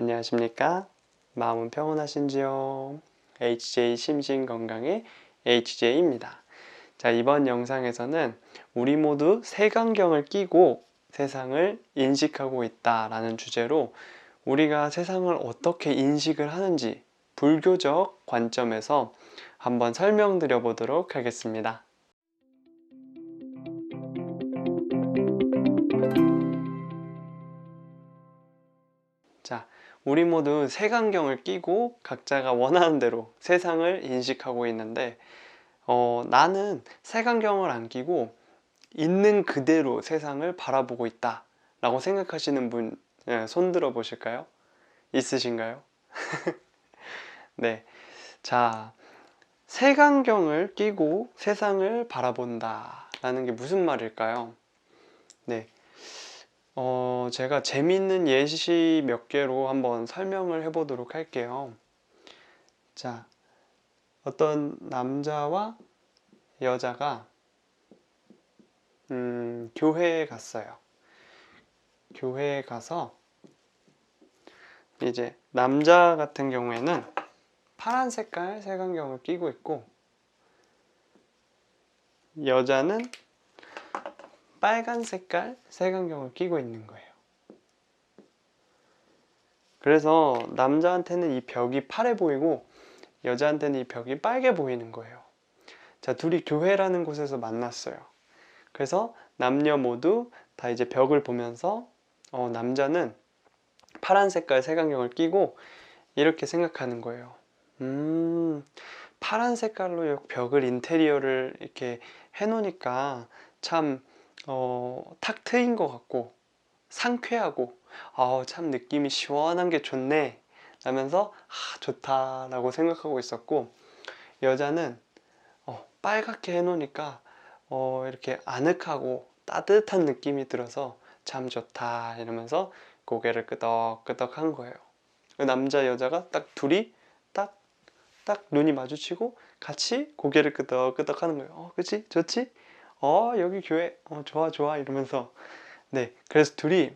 안녕하십니까? 마음은 평온하신지요? HJ 심신건강의 HJ입니다. 자, 이번 영상에서는 우리 모두 색안경을 끼고 세상을 인식하고 있다라는 주제로 우리가 세상을 어떻게 인식을 하는지 불교적 관점에서 한번 설명드려 보도록 하겠습니다. 우리 모두 색안경을 끼고 각자가 원하는 대로 세상을 인식하고 있는데, 어, 나는 색안경을 안 끼고 있는 그대로 세상을 바라보고 있다. 라고 생각하시는 분, 예, 손 들어 보실까요? 있으신가요? 네. 자, 색안경을 끼고 세상을 바라본다. 라는 게 무슨 말일까요? 네. 어, 제가 재미있는 예시 몇 개로 한번 설명을 해보도록 할게요. 자, 어떤 남자와 여자가 음, 교회에 갔어요. 교회에 가서 이제 남자 같은 경우에는 파란 색깔 색안경을 끼고 있고 여자는 빨간 색깔 색안경을 끼고 있는 거예요. 그래서 남자한테는 이 벽이 파래 보이고 여자한테는 이 벽이 빨개 보이는 거예요. 자, 둘이 교회라는 곳에서 만났어요. 그래서 남녀 모두 다 이제 벽을 보면서 어, 남자는 파란 색깔 색안경을 끼고 이렇게 생각하는 거예요. 음, 파란 색깔로 벽을 인테리어를 이렇게 해놓으니까 참, 어, 탁 트인 것 같고, 상쾌하고, 아, 참 느낌이 시원한 게 좋네. 라면서, 아, 좋다 라고 생각하고 있었고, 여자는, 어, 빨갛게 해놓으니까, 어, 이렇게 아늑하고 따뜻한 느낌이 들어서 참 좋다. 이러면서 고개를 끄덕끄덕 한 거예요. 그 남자, 여자가 딱 둘이 딱, 딱 눈이 마주치고 같이 고개를 끄덕끄덕 하는 거예요. 어, 그치? 좋지? 어, 여기 교회, 어, 좋아, 좋아. 이러면서. 네. 그래서 둘이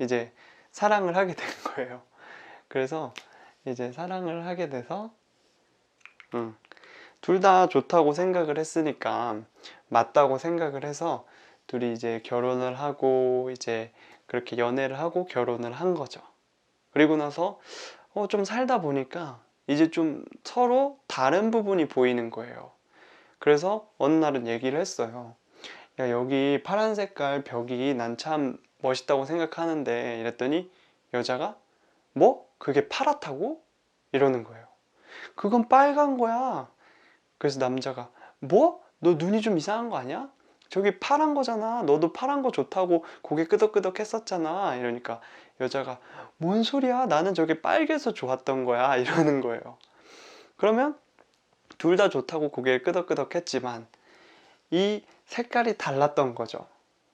이제 사랑을 하게 된 거예요. 그래서 이제 사랑을 하게 돼서, 음, 둘 다 좋다고 생각을 했으니까, 맞다고 생각을 해서, 둘이 이제 결혼을 하고, 이제 그렇게 연애를 하고 결혼을 한 거죠. 그리고 나서, 어, 좀 살다 보니까, 이제 좀 서로 다른 부분이 보이는 거예요. 그래서 어느 날은 얘기를 했어요. 야, 여기 파란 색깔 벽이 난 참 멋있다고 생각하는데 이랬더니 여자가 뭐? 그게 파랗다고? 이러는 거예요. 그건 빨간 거야. 그래서 남자가 뭐? 너 눈이 좀 이상한 거 아니야? 저기 파란 거잖아. 너도 파란 거 좋다고 고개 끄덕끄덕 했었잖아. 이러니까 여자가 뭔 소리야? 나는 저게 빨개서 좋았던 거야. 이러는 거예요. 그러면 둘 다 좋다고 고개를 끄덕끄덕 했지만 이 색깔이 달랐던 거죠.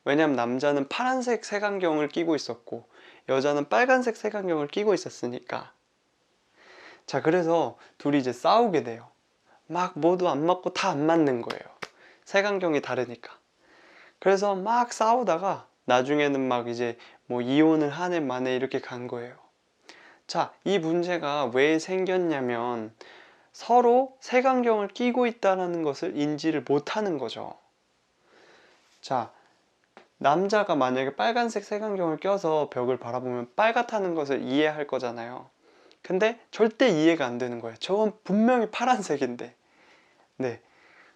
왜냐면 남자는 파란색 색안경을 끼고 있었고 여자는 빨간색 색안경을 끼고 있었으니까. 자, 그래서 둘이 이제 싸우게 돼요. 막 모두 안 맞고 다 안 맞는 거예요. 색안경이 다르니까. 그래서 막 싸우다가 나중에는 막 이제 뭐 이혼을 한 해 만에 이렇게 간 거예요. 자, 이 문제가 왜 생겼냐면 서로 색안경을 끼고 있다는 것을 인지를 못하는 거죠. 자, 남자가 만약에 빨간색 색안경을 껴서 벽을 바라보면 빨갛다는 것을 이해할 거잖아요. 근데 절대 이해가 안 되는 거예요. 저건 분명히 파란색인데. 네.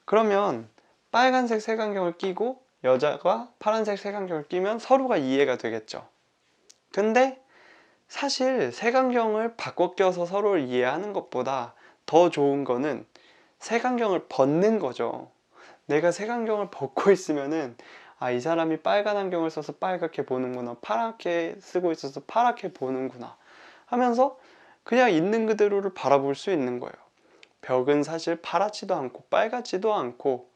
그러면 빨간색 색안경을 끼고 여자가 파란색 색안경을 끼면 서로가 이해가 되겠죠. 근데 사실 색안경을 바꿔 껴서 서로를 이해하는 것보다 더 좋은 거는 색안경을 벗는 거죠. 내가 색안경을 벗고 있으면은 아, 이 사람이 빨간 안경을 써서 빨갛게 보는구나. 파랗게 쓰고 있어서 파랗게 보는구나. 하면서 그냥 있는 그대로를 바라볼 수 있는 거예요. 벽은 사실 파랗지도 않고 빨갛지도 않고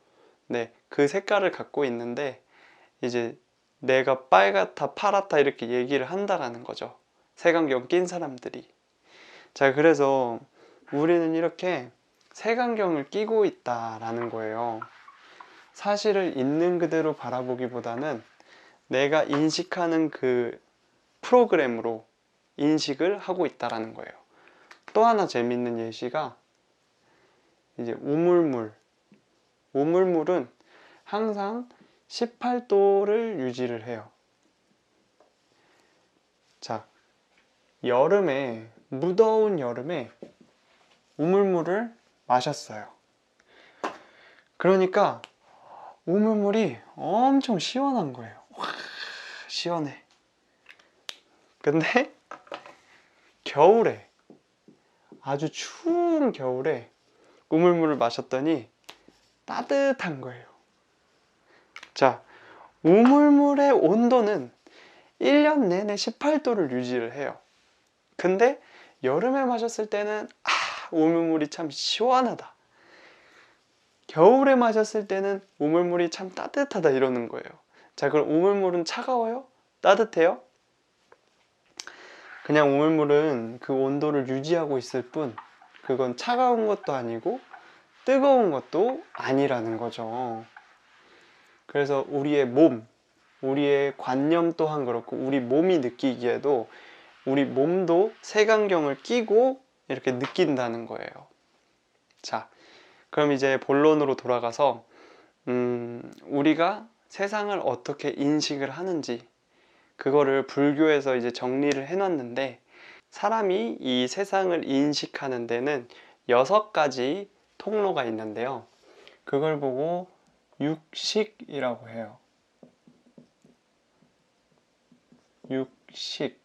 네, 그 색깔을 갖고 있는데 이제 내가 빨갛다, 파랗다 이렇게 얘기를 한다라는 거죠. 색안경 낀 사람들이. 자, 그래서 우리는 이렇게 색안경을 끼고 있다라는 거예요. 사실을 있는 그대로 바라보기보다는 내가 인식하는 그 프로그램으로 인식을 하고 있다라는 거예요. 또 하나 재밌는 예시가 이제 우물물. 우물물은 항상 18도를 유지를 해요. 자, 여름에, 무더운 여름에 우물물을 마셨어요. 그러니까 우물물이 엄청 시원한 거예요. 와, 시원해. 근데 겨울에 아주 추운 겨울에 우물물을 마셨더니 따뜻한 거예요. 자, 우물물의 온도는 1년 내내 18도를 유지를 해요. 근데 여름에 마셨을 때는 아, 우물물이 참 시원하다. 겨울에 마셨을 때는 우물물이 참 따뜻하다 이러는 거예요. 자, 그럼 우물물은 차가워요? 따뜻해요? 그냥 우물물은 그 온도를 유지하고 있을 뿐, 그건 차가운 것도 아니고 뜨거운 것도 아니라는 거죠. 그래서 우리의 몸, 우리의 관념 또한 그렇고, 우리 몸이 느끼기에도 우리 몸도 색안경을 끼고 이렇게 느낀다는 거예요. 자, 그럼 이제 본론으로 돌아가서, 음, 우리가 세상을 어떻게 인식을 하는지, 그거를 불교에서 이제 정리를 해놨는데, 사람이 이 세상을 인식하는 데는 여섯 가지 통로가 있는데요. 그걸 보고 육식이라고 해요. 육식.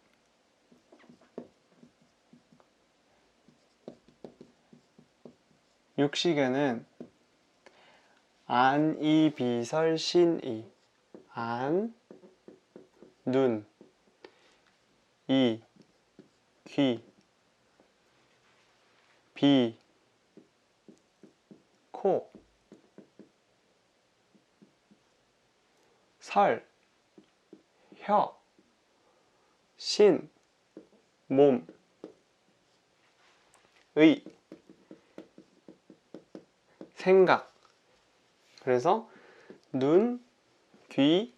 육식에는 안, 이, 비, 설, 신, 이. 안, 눈, 이, 귀, 비, 코, 설, 혀, 신, 몸, 의, 생각. 그래서 눈, 귀,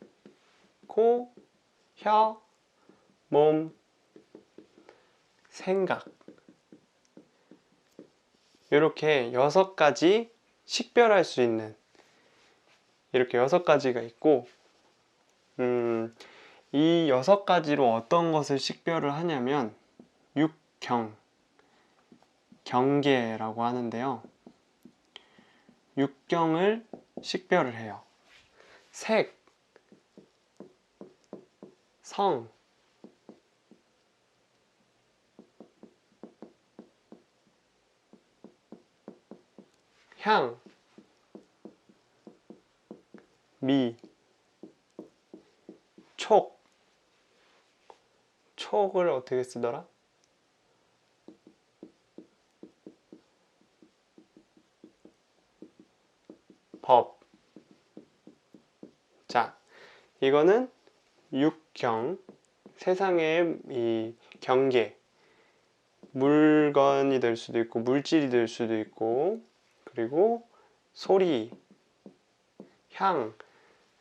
코, 혀, 몸, 생각. 이렇게 여섯 가지 식별할 수 있는 이렇게 여섯 가지가 있고, 음, 이 여섯 가지로 어떤 것을 식별을 하냐면 육경, 경계라고 하는데요. 육경을 식별을 해요. 색, 성, 향, 미, 촉. 촉을 어떻게 쓰더라? 법. 자, 이거는 육경, 세상의 이 경계. 물건이 될 수도 있고, 물질이 될 수도 있고, 그리고 소리, 향,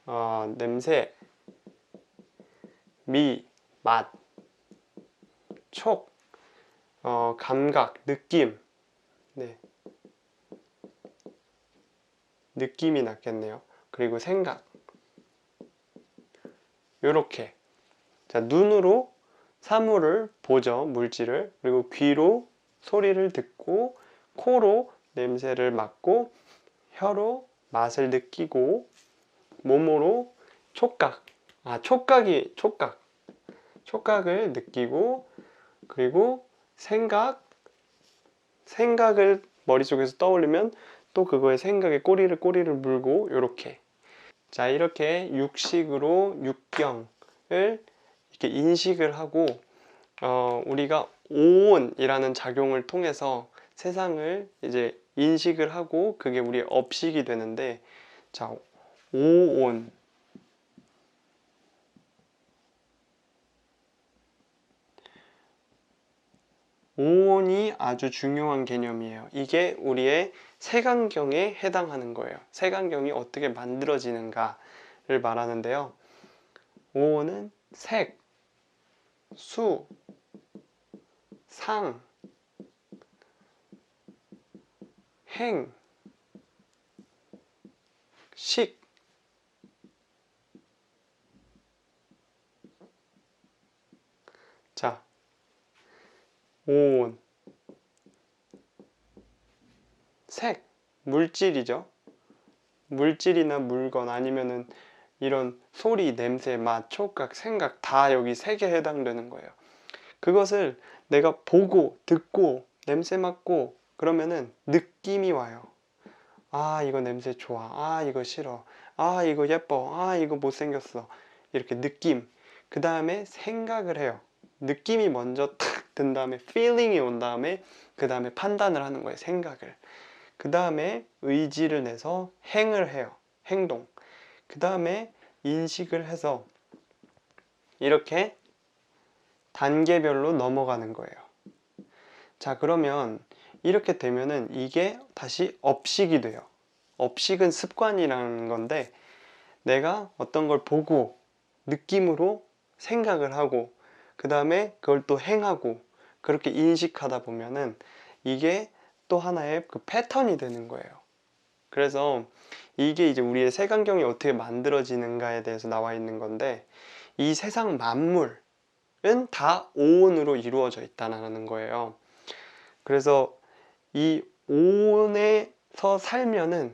어, 냄새, 미, 맛, 촉, 어, 감각, 느낌. 네. 느낌이 낫겠네요. 그리고 생각. 요렇게. 자, 눈으로 사물을 보죠. 물질을. 그리고 귀로 소리를 듣고, 코로 냄새를 맡고, 혀로 맛을 느끼고, 몸으로 촉각. 아, 촉각이, 촉각. 촉각을 느끼고, 그리고 생각, 생각을 머릿속에서 떠올리면 또 그거에 생각에 꼬리를 꼬리를 물고, 요렇게. 자, 이렇게 육식으로 육경을 이렇게 인식을 하고, 어, 우리가 오온이라는 작용을 통해서 세상을 이제 인식을 하고, 그게 우리의 업식이 되는데, 자, 오온. 오온이 아주 중요한 개념이에요. 이게 우리의 색안경에 해당하는 거예요. 색안경이 어떻게 만들어지는가를 말하는데요. 오온은 색, 수, 상, 행, 식, 자, 온, 색, 물질이죠. 물질이나 물건 아니면은 이런 소리, 냄새, 맛, 촉각, 생각 다 여기 세개 해당되는 거예요. 그것을 내가 보고, 듣고, 냄새 맡고 그러면은 느낌이 와요. 아, 이거 냄새 좋아. 아, 이거 싫어. 아, 이거 예뻐. 아, 이거 못생겼어. 이렇게 느낌. 그 다음에 생각을 해요. 느낌이 먼저 탁 든 다음에 feeling이 온 다음에 그 다음에 판단을 하는 거예요. 생각을. 그 다음에 의지를 내서 행을 해요. 행동. 그 다음에 인식을 해서 이렇게 단계별로 넘어가는 거예요. 자, 그러면 이렇게 되면은 이게 다시 업식이 돼요. 업식은 습관이라는 건데 내가 어떤 걸 보고 느낌으로 생각을 하고 그 다음에 그걸 또 행하고 그렇게 인식하다 보면은 이게 또 하나의 그 패턴이 되는 거예요. 그래서 이게 이제 우리의 세간경이 어떻게 만들어지는가에 대해서 나와 있는 건데 이 세상 만물은 다 오온으로 이루어져 있다는 거예요. 그래서 이 오온에서 살면은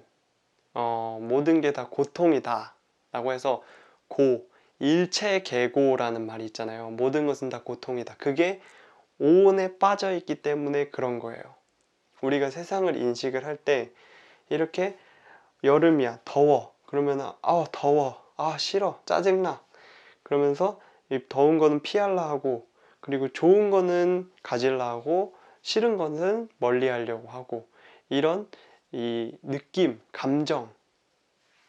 어, 모든 게 다 고통이다 라고 해서 고 일체계고라는 말이 있잖아요. 모든 것은 다 고통이다. 그게 오온에 빠져 있기 때문에 그런 거예요. 우리가 세상을 인식을 할 때 이렇게 여름이야 더워. 그러면 아 더워. 아 싫어. 짜증나. 그러면서 이 더운 거는 피할라 하고 그리고 좋은 거는 가질라 하고 싫은 거는 멀리 하려고 하고. 이런 이 느낌 감정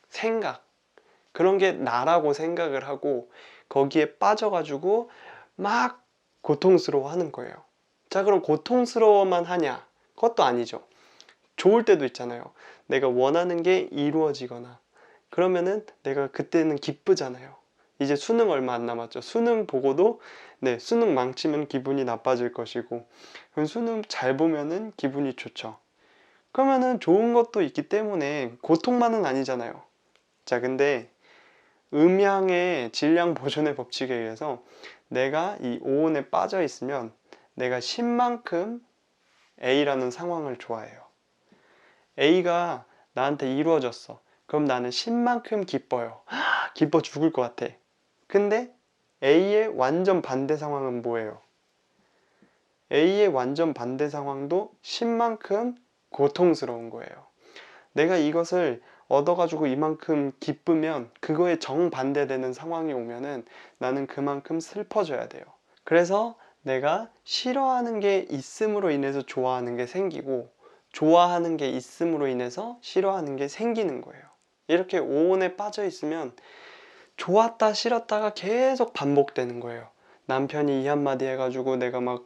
생각. 그런 게 나라고 생각을 하고 거기에 빠져가지고 막 고통스러워 하는 거예요. 자, 그럼 고통스러워만 하냐? 그것도 아니죠. 좋을 때도 있잖아요. 내가 원하는 게 이루어지거나 그러면은 내가 그때는 기쁘잖아요. 이제 수능 얼마 안 남았죠. 수능 보고도 네, 수능 망치면 기분이 나빠질 것이고 수능 잘 보면은 기분이 좋죠. 그러면은 좋은 것도 있기 때문에 고통만은 아니잖아요. 자, 근데 음양의 질량 보존의 법칙에 의해서 내가 이 오온에 빠져 있으면 내가 10만큼 A라는 상황을 좋아해요. A가 나한테 이루어졌어. 그럼 나는 10만큼 기뻐요. 기뻐 죽을 것 같아. 근데 A의 완전 반대 상황은 뭐예요? A의 완전 반대 상황도 10만큼 고통스러운 거예요. 내가 이것을 얻어가지고 이만큼 기쁘면 그거에 정반대되는 상황이 오면은 나는 그만큼 슬퍼져야 돼요. 그래서 내가 싫어하는 게 있음으로 인해서 좋아하는 게 생기고 좋아하는 게 있음으로 인해서 싫어하는 게 생기는 거예요. 이렇게 오온에 빠져 있으면 좋았다 싫었다가 계속 반복되는 거예요. 남편이 이 한마디 해가지고 내가 막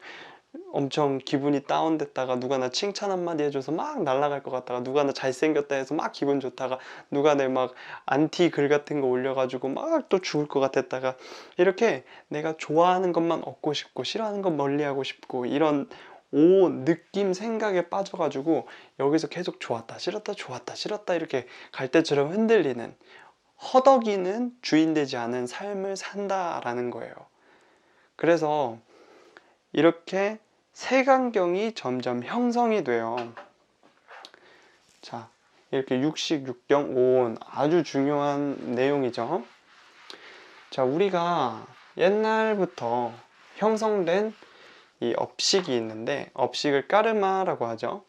엄청 기분이 다운됐다가 누가 나 칭찬 한마디 해줘서 막 날아갈 것 같다가 누가 나 잘생겼다 해서 막 기분 좋다가 누가 내 막 안티 글 같은 거 올려가지고 막 또 죽을 것 같았다가 이렇게 내가 좋아하는 것만 얻고 싶고 싫어하는 건 멀리하고 싶고 이런 오 느낌 생각에 빠져가지고 여기서 계속 좋았다 싫었다 좋았다 싫었다 이렇게 갈대처럼 흔들리는 허덕이는 주인되지 않은 삶을 산다라는 거예요. 그래서 이렇게 세간경이 점점 형성이 돼요. 자, 이렇게 육식, 육경, 오온 아주 중요한 내용이죠. 자, 우리가 옛날부터 형성된 이 업식이 있는데 업식을 까르마라고 하죠.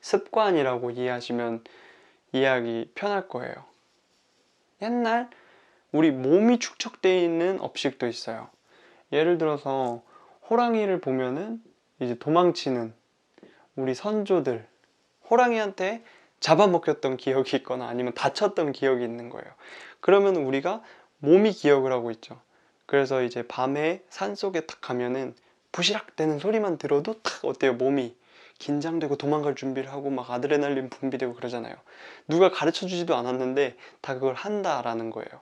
습관이라고 이해하시면 이해하기 편할 거예요. 옛날 우리 몸이 축적되어 있는 업식도 있어요. 예를 들어서 호랑이를 보면은 이제 도망치는 우리 선조들 호랑이한테 잡아먹혔던 기억이 있거나 아니면 다쳤던 기억이 있는 거예요. 그러면 우리가 몸이 기억을 하고 있죠. 그래서 이제 밤에 산 속에 탁 가면은 부시락 되는 소리만 들어도 탁 어때요 몸이 긴장되고 도망갈 준비를 하고 막 아드레날린 분비되고 그러잖아요. 누가 가르쳐 주지도 않았는데 다 그걸 한다라는 거예요.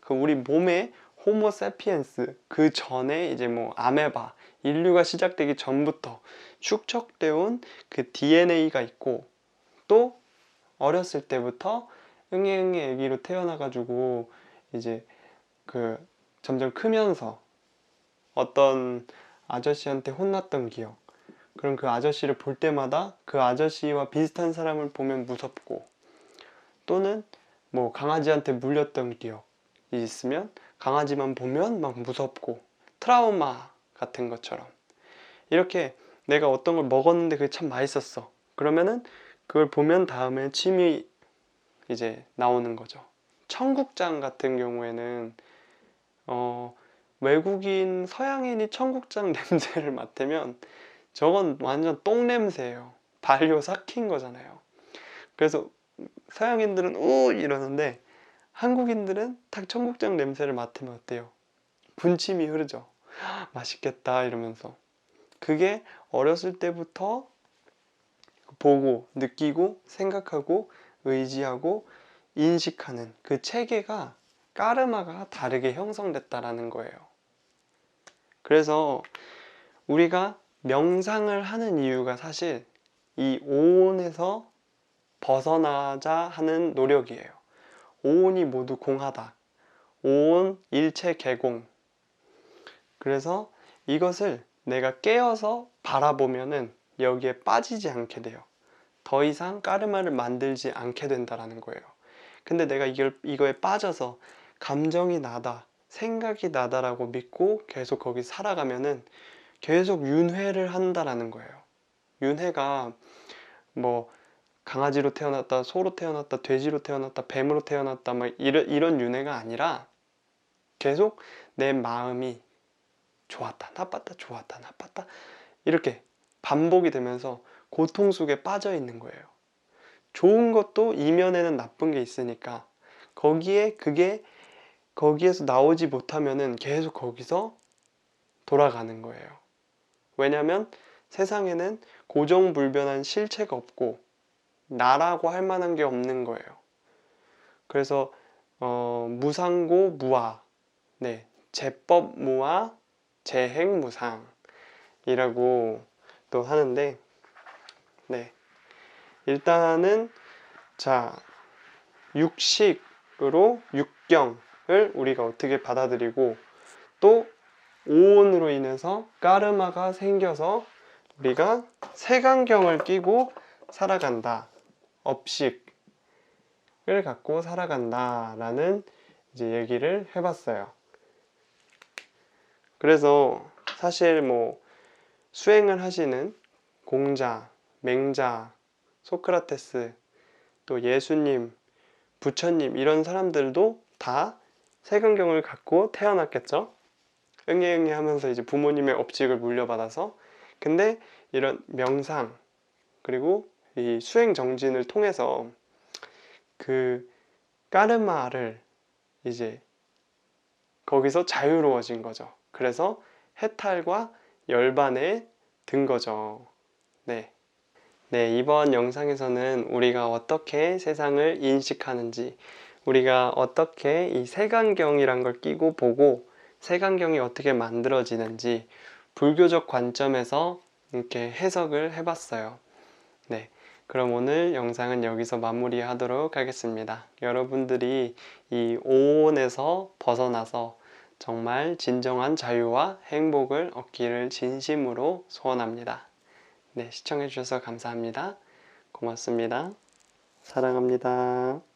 그 우리 몸에 호모 세피엔스 그 전에 이제 뭐 아메바 인류가 시작되기 전부터 축적되어 온 그 DNA가 있고 또 어렸을 때부터 응애응애 아기로 태어나가지고 이제 그 점점 크면서 어떤 아저씨한테 혼났던 기억. 그럼 그 아저씨를 볼 때마다 그 아저씨와 비슷한 사람을 보면 무섭고 또는 뭐 강아지한테 물렸던 기억이 있으면 강아지만 보면 막 무섭고 트라우마 같은 것처럼. 이렇게 내가 어떤 걸 먹었는데 그게 참 맛있었어. 그러면은 그걸 보면 다음에 침이 이제 나오는 거죠. 청국장 같은 경우에는 어 외국인 서양인이 청국장 냄새를 맡으면 저건 완전 똥 냄새예요. 발효 삭힌 거잖아요. 그래서 서양인들은 우! 이러는데 한국인들은 딱 청국장 냄새를 맡으면 어때요? 군침이 흐르죠. 맛있겠다 이러면서 그게 어렸을 때부터 보고 느끼고 생각하고 의지하고 인식하는 그 체계가 까르마가 다르게 형성됐다라는 거예요. 그래서 우리가 명상을 하는 이유가 사실 이 오온에서 벗어나자 하는 노력이에요. 오온이 모두 공하다. 오온 일체 개공. 그래서 이것을 내가 깨어서 바라보면은 여기에 빠지지 않게 돼요. 더 이상 까르마를 만들지 않게 된다라는 거예요. 근데 내가 이걸 이거에 빠져서 감정이 나다, 생각이 나다라고 믿고 계속 거기 살아가면은 계속 윤회를 한다라는 거예요. 윤회가 뭐 강아지로 태어났다, 소로 태어났다, 돼지로 태어났다, 뱀으로 태어났다, 막 이런, 이런 윤회가 아니라 계속 내 마음이 좋았다, 나빴다, 좋았다, 나빴다. 이렇게 반복이 되면서 고통 속에 빠져 있는 거예요. 좋은 것도 이면에는 나쁜 게 있으니까 거기에 그게 거기에서 나오지 못하면은 계속 거기서 돌아가는 거예요. 왜냐면 세상에는 고정불변한 실체가 없고 나라고 할 만한 게 없는 거예요. 그래서 어, 무상고 무아, 네, 제법 무아, 재행 무상이라고 또 하는데, 네, 일단은 자 육식으로 육경을 우리가 어떻게 받아들이고 또 오온으로 인해서 까르마가 생겨서 우리가 세간경을 끼고 살아간다. 업식을 갖고 살아간다라는 이제 얘기를 해봤어요. 그래서 사실 뭐 수행을 하시는 공자, 맹자, 소크라테스, 또 예수님, 부처님 이런 사람들도 다 세간경을 갖고 태어났겠죠. 응애응애 하면서 이제 부모님의 업직을 물려받아서 근데 이런 명상 그리고 이 수행 정진을 통해서 그 까르마를 이제 거기서 자유로워진 거죠. 그래서 해탈과 열반에 든 거죠. 네. 네, 이번 영상에서는 우리가 어떻게 세상을 인식하는지, 우리가 어떻게 이 세간경이란 걸 끼고 보고 세간경이 어떻게 만들어지는지 불교적 관점에서 이렇게 해석을 해봤어요. 네. 그럼 오늘 영상은 여기서 마무리하도록 하겠습니다. 여러분들이 이 오온에서 벗어나서 정말 진정한 자유와 행복을 얻기를 진심으로 소원합니다. 네, 시청해주셔서 감사합니다. 고맙습니다. 사랑합니다.